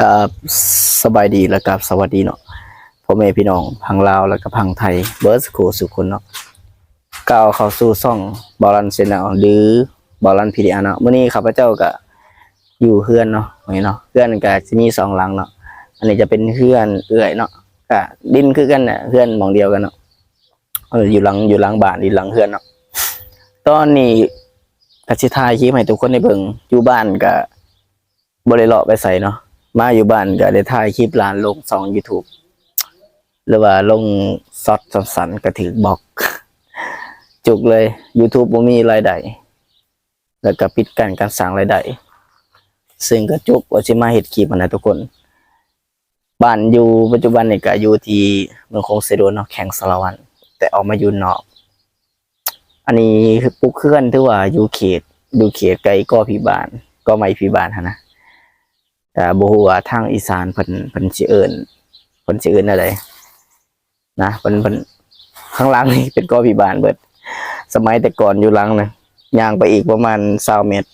กับสบายดีแล้วกับสวัสดีเนาะพ่อแม่พี่น้องพังลาวแล้วก็พังไทยเบิร์สคูสุขคนเนาะก้าวเข้าสู่ซ่องบอลันเซนหรือบอลันพีดีอาเนาะมื้อนี้ข้าพเจ้าก็อยู่เฮือนเนาะวันนี้เนาะเฮือนก็จะมีสองหลังเนาะอันนี้จะเป็นเฮือนเอื้อยเนาะก็ดินคือกันเน่ะเฮือนมองเดียวกันเนาะอยู่หลังอยู่หลังบ้านอยู่หลังเฮือนเนาะตอนนี้กสิทายคลิปให้ทุกคนได้เบิ่งอยู่บ้านก็บ่ได้เลาะไปใส่เนาะ มาอยู่บ้านก็ได้ถ่ายคลิปลานลงสอง YouTube หรือว่าลงซอดสันๆก็ถือบอก จุกเลย YouTube บ่มีรายได้แล้วก็ปิดการการสร้างรายได้ซึ่งก็จุกว่าสิมาเฮ็ดคลิปนะทุกคนบ้านอยู่ปัจจุบันเนี่ยก็อยู่ที่เมืองคงเซโดนเนาะแข่งสารวัน แต่ออกมาอยู่นอก อันนี้คือปุ๊กเคลื่อนที่ว่าอยู่เขตอยู่เขตไกลก็พี่บ้าน ก็ไม่พี่บ้านหั้นนะ แต่บ่ฮู้ว่าทางอีสานเพิ่นเพิ่นสิเอิ้นเพิ่นสิเอิ้นอะไรนะเพิ่นเพิ่นข้างล่างนี่เป็นกอพิบาลเบิด สมัยแต่ก่อนอยู่หลังนะย่างไปอีกประมาณ20เมตร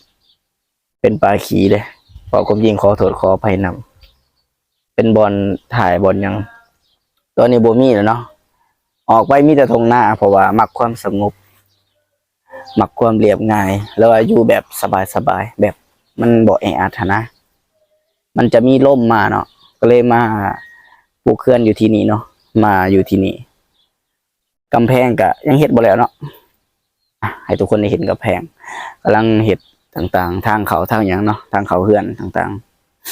เป็นปลาขีเลยขอความจริงขอโทษขออภัยนำเป็นบอลถ่ายบอลยังตอนนี้บ่มีแล้วเนาะออกไปมีแต่ทงหน้า เพราะว่ามักความสงบมักความเรียบง่าย แล้วว่าอยู่แบบสบายๆแบบมันบ่แออัดนะ มันจะมีล่มมาเนาะก็เลยมาปลูกเคลื่อนอยู่ที่นี่เนาะมาอยู่ที่นี่กำแพงก็ยังเห็ดบ่แล้วเนาะให้ทุกคนได้เห็นกำแพงกำลังเห็ดต่างๆ ทางเขาทางหยังเนาะทางเขาเฮือนต่าง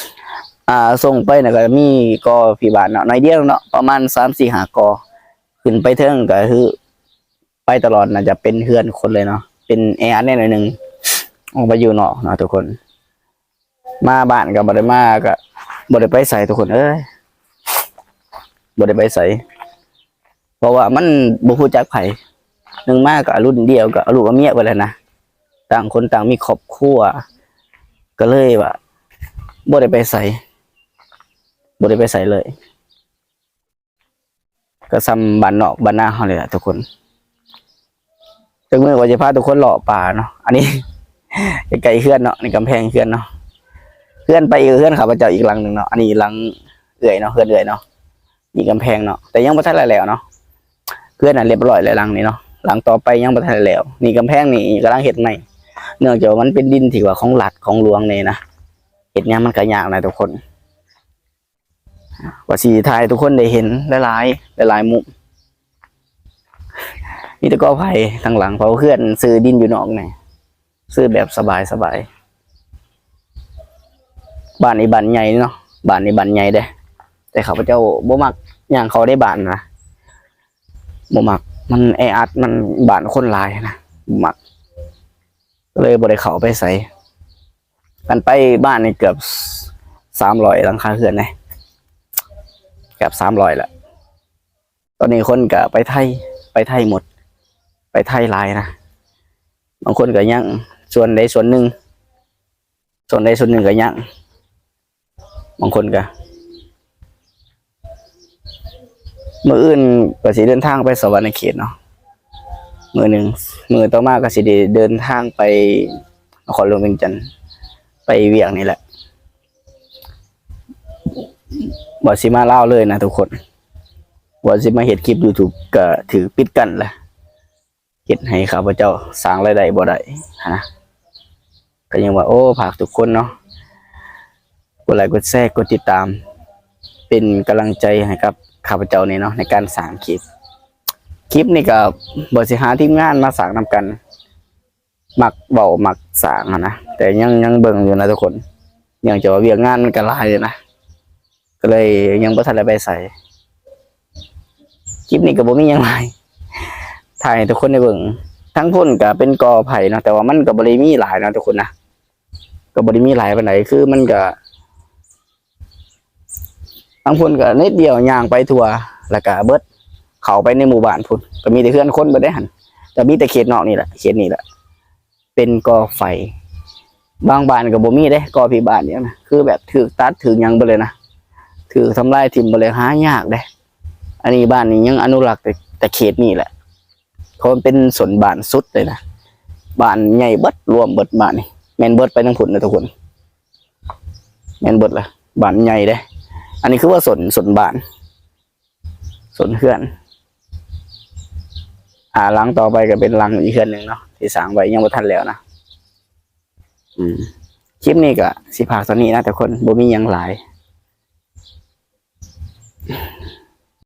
ๆ อ่าส่งไปน่ะก็มีกอผีบานเนาะน้อยเดียวเนาะประมาณสามสี่หากอขึ้นไปเทิงก็คือไปตลอดน่ะจะเป็นเฮือนคนเลยเนาะเป็นแอร์แน่หน่อยหนึ่งออกไปอยู่เนอกเนาะทุกคน มาบ้านกับบ่ได้มาก็บ่ได้ไปใส่ทุกคนเอ้ยบ่ได้ไปใส่เพราะว่ามันบ่ฮู้จักไผหนึงมาก็รุ่นเดียวก็ลูกกับเมียไปแล้วนะต่างคนต่างมีครอบครัวก็เลยว่าบ่ได้ไปใส่บ่ได้ไปใส่เลย ก็ซ้ำบ้านนอกบ้านนาเฮาเลยล่ะทุกคนถึงมื้อว่าจะพาทุกคนเลาะป่าเนาะอันนี้ไกลๆเฮือนเนาะในกำแพงเฮือนเนาะ พื่อนไปอีกเพื่อนข้าพเจ้าอีกหลังหนึ่งเนาะอันนี้หลังเอื่อยเนาะเพื่อนเอื่อยเนาะมีกำแพงเนาะแต่ยังบ่ทันแล้วเนาะเพื่อนน่ะเรียบร้อยแล้วหลังนี้เนาะหลังต่อไปยังบ่ทันแล้วนี่กำแพงนี่กำลังเฮ็ดใหม่เนื่องจากมันเป็นดินที่ว่าของหลัดของหลวงเนี่นะเฮ็ดหยังมันก็ยากนะทุกคนว่าสิถ่ายทุกคนได้เห็นหลายๆหลายๆมุมมีแต่กอไผ่ทางหลังเพราะเพื่อนซื้อดินอยู่นอกนี่ซื้อแบบสบายๆบ้า นนี้บ้านใหญ่เนาะบ้านในบ้านใหญ่เด้แต่ข้าพเจ้าบ่มักอย่างเขาได้บ้านนะบ่มัก มันแออัดมันบ้านคนหลายนะบ่มักก็เลยบ่ได้เข้าไปใส่กันไปบ้านนี่เกือบสามร้อยหลังคาเรือนเลยเกือบสามร้อยละตอนนี้คนก็ไปไทยไปไทยหมด ไปไทยหลายนะบางคนก็ยังส่วนใดส่วนหนึ่งส่วนใดส่วนหนึ่งก็ยัง บางคนก็มืออื่นก็สิเดินทางไปสวรรค์เขตเนาะมือหนึ่งมือต่อมาก็สิเดินทางไปนครหลวงเวียงจันทน์ไปเวียงนี่แหละบ่สิมาเล่าเลยนะทุกคนบ่สิมาเฮ็ดคลิป YouTube ก็ถือปิดกันแหละเฮ็ดให้ข้าพเจ้าสร้างรายได้บ่ได้นะก็ยังว่าโอ้ฝากทุกคนเนาะ ดไลค์กดแชร์กดติดตาม เป็นกำลังใจให้กับข้าพเจ้านี่เนาะในการสร้างคลิป คลิปนี่ก็บสิหาทีมงานมาสร้างนำกันมักเบามักสางนะแต่ยังยังเบิ่งอยู่นะทุกคนยังจะว่าเวียงงานมันก็ลายอยู่นะก็เลยยังบ่ทันได้ไปใส่คลิปนี้ก็บ่มียังหลายถ่ายทุกคนได้เบิ่งทั้งพุ่นก็เป็นกอไผ่เนาะแต่ว่ามันก็บ่ได้มีหลายนะทุกคนนะก็บ่ได้มีหลายปานใดคือมันก็ บางพุ่นก็นิดเดียวย่างไปทัวแล้วก็เบิดเข้าไปในหมู่บ้านพุ่นก็มีแต่เพื่อนคนบ่ได้หันแต่มีแต่เขตนอกนี่แหละเขตนี้แหละเป็นกอไฟ บางบ้านก็บ่มีเด้กอพี่บ้านเนี่ยนะคือแบบถูกตัดถูกหยังไปเลยนะถูกทำลายทิ่มไปเลยหายากเด้อันนี้บ้านนี้ยังอนุรักษ์แต่แต่เขตนี่แหละเพราะมันเป็นสวนบ้านสุดเลยนะบ้านใหญ่เบิดรวมเบิดบ้านนี่แมนเบิดไปทั้งพุ่นนะทุกคนแมนเบิดละบ้านใหญ่เด้ อันนี้คือว่าสนสนบานสนเขื่อน อ่าหลังต่อไปก็เป็นหลังอีกเขื่อนหนึ่งเนาะที่สางไว้ยังบ่ทันแล้วนะอืมคลิปนี้ก็สิพากตอนนี้นะแต่คนบ่มียังหลาย